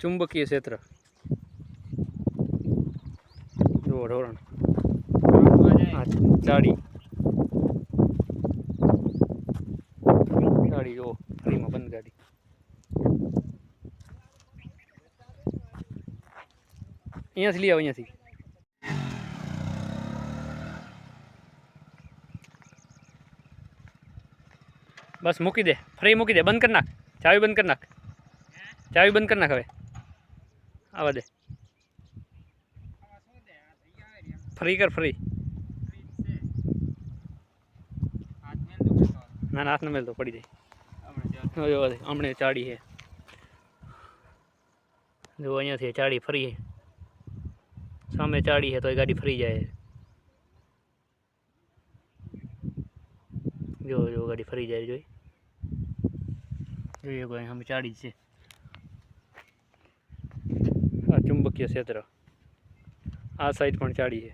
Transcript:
ચુંબકીય ક્ષેત્ર. જુઓ ધોરણ. ચાડી ચાડી જુઓ ફ્રીમાં બંધ ગાડી અહીંયાથી લઈ આવો અહીંયાથી. બસ મૂકી દે ફ્રી મૂકી દે બંધ કરી નાખ. ચાવી બંધ કરી નાખ. ચાવી બંધ કરી નાખ હવે. આવા દે ફ્રી કર, ફ્રી. ના ના હાથ ન મેલતો પડી જાય. હમણે ચાડી છે. જો અહીંયાથી ચાડી ફરી સામે ચાડી છે તો એ ગાડી ફરી જાય જો જો, ગાડી ફરી જાય જોઈ. જોઈએ કોઈ અમે ચાડી છે. ચુંબકીય ક્ષેત્ર આ સાઈડ પણ ચાડી છે